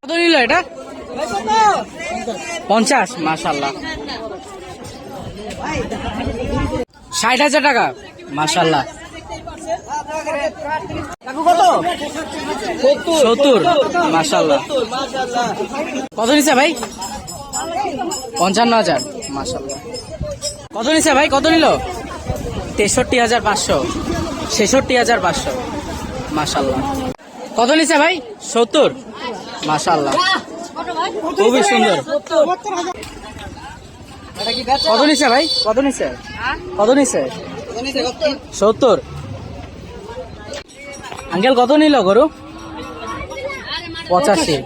কত নিল এটা? পঞ্চাশ মাশাল্লাহ ষাট হাজার টাকা মাশাল্লাহ সত্তর মাশাল্লাহ কত নিছে ভাই? পঞ্চান্ন হাজার মাশাল্লাহ কত নিছে ভাই? কত নিল? তেষট্টি হাজার পাঁচশো ছেষট্টি হাজার পাঁচশো। মাশাল্লাহ কত নিছে ভাই? সত্তর। মাশাল্লাহ খুবই সুন্দর। কত নিছে ভাই? কত নিছে? কত নিছে? সত্তর। আঙ্কেল কত নিল গরু? পঁচাশি।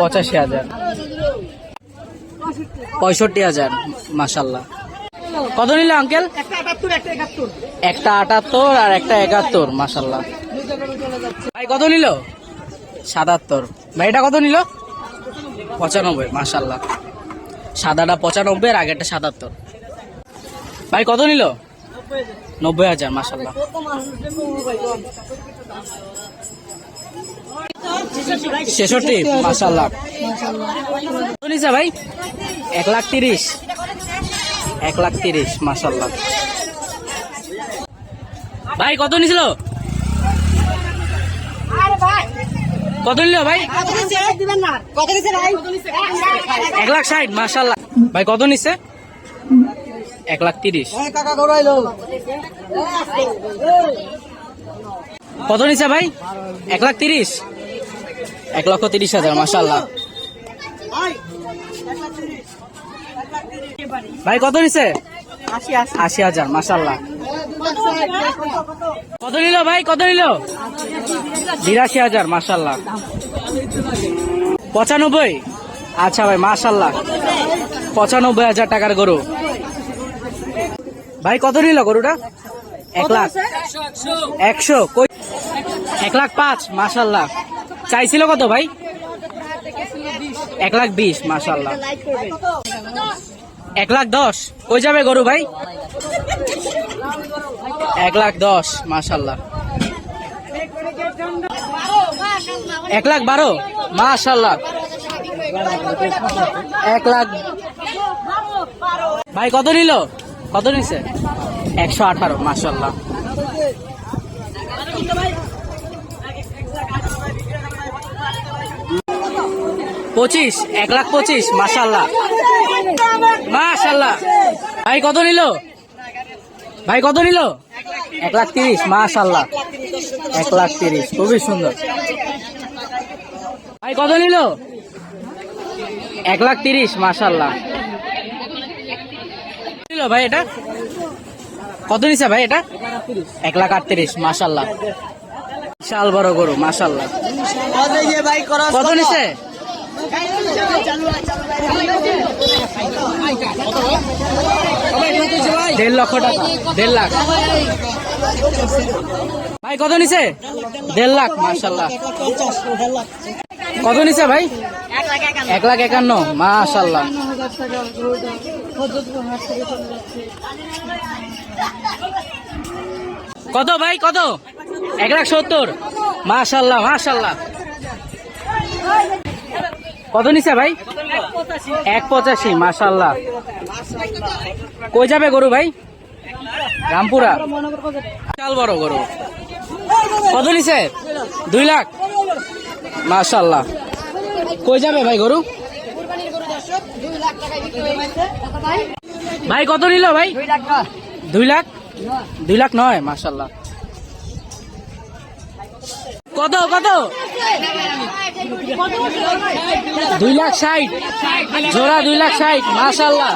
পঁচাশি হাজার। পঁয়ষট্টি হাজার মাশাল্লাহ কত নিল আঙ্কেল একটা আটাত্তর আর একটা একাত্তর মাশাল্লাহ ভাই কত নিল? সাতাত্তর। ভাই এটা কত নিল? পঁচানব্বই মাশাল্লাহ সাদাটা পঁচানব্বই আর আগেরটা সাতাত্তর। ভাই কত নিল? নব্বই হাজার মাশাল্লাহ ছেষট্টি মাশাল্লাহ কত ভাই? এক লাখ তিরিশ। এক লাখ তিরিশ মাশাল্লাহ ভাই, কত নিছিল? কত নিল ভাই? এক লাখ ষাট মাশাল্লাহ ভাই, কত নিচ্ছে এক লাখ তিরিশ। কত নিচ্ছে ভাই? এক লাখ তিরিশ। এক লক্ষ তিরিশ হাজার মাশাল্লাহ ভাই কত নিচ্ছে আশি হাজার মাশাল্লাহ কত নিল ভাই কত নিল? বিরাশি হাজার মাশাল্লাহ পঁচানব্বই? আচ্ছা ভাই মাশাল্লাহ পঁচানব্বই হাজার টাকার গরু। ভাই কত নিল গরুটা? এক লাখ। একশো এক লাখ পাঁচ মাশাল্লাহ চাইছিল কত ভাই? এক লাখ বিশ মাশাল্লাহ এক লাখ দশ। কই যাবে গরু ভাই? এক লাখ দশ, মাশাল্লাহ। এক লাখ বারো, মাশাল্লাহ। এক লাখ ভাই, কত নিল? কত নিছে? একশো আঠারো, মাশাল্লাহ। পঁচিশ, এক লাখ পঁচিশ, মাশাল্লাহ। মাশাল্লাহ ভাই কত নিল? ভাই কত নিল? এক লাখ তিরিশ মাশাল্লাহ এক লাখ তিরিশ খুবই সুন্দর। ভাই কত নিল? এক লাখ তিরিশ মাশাল্লাহ নিল ভাই এটা? কত নিছে ভাই এটা? এক লাখ আটত্রিশ মাশাল্লাহ বিশাল বড় গরু মাশাল্লাহ কত নিছে? দেড় লক্ষ টাকা, দেড় লাখ। ভাই, কত নিছে? দেড় লাখ, মাশাল্লাহ। কত নিছে ভাই? এক লাখ একান্ন, মাশাল্লাহ। কত ভাই, কত? এক লাখ সত্তর। মাশাল্লাহ মাশাল্লাহ। কত নিছে ভাই? এক পঁচাশি মাশাল্লাহ কই যাবে গরু ভাই? রামপুরা। বিশাল বড় গরু। কত নিছে? দুই লাখ। মাশাল্লাহ কই যাবে ভাই গরু? ভাই, কত নিল ভাই? দুই লাখ? দুই লাখ নয় মাশাল্লাহ কত কত? দুই লাখ ষাট। জোড়া দুই লাখ ষাট মাশাল্লাহ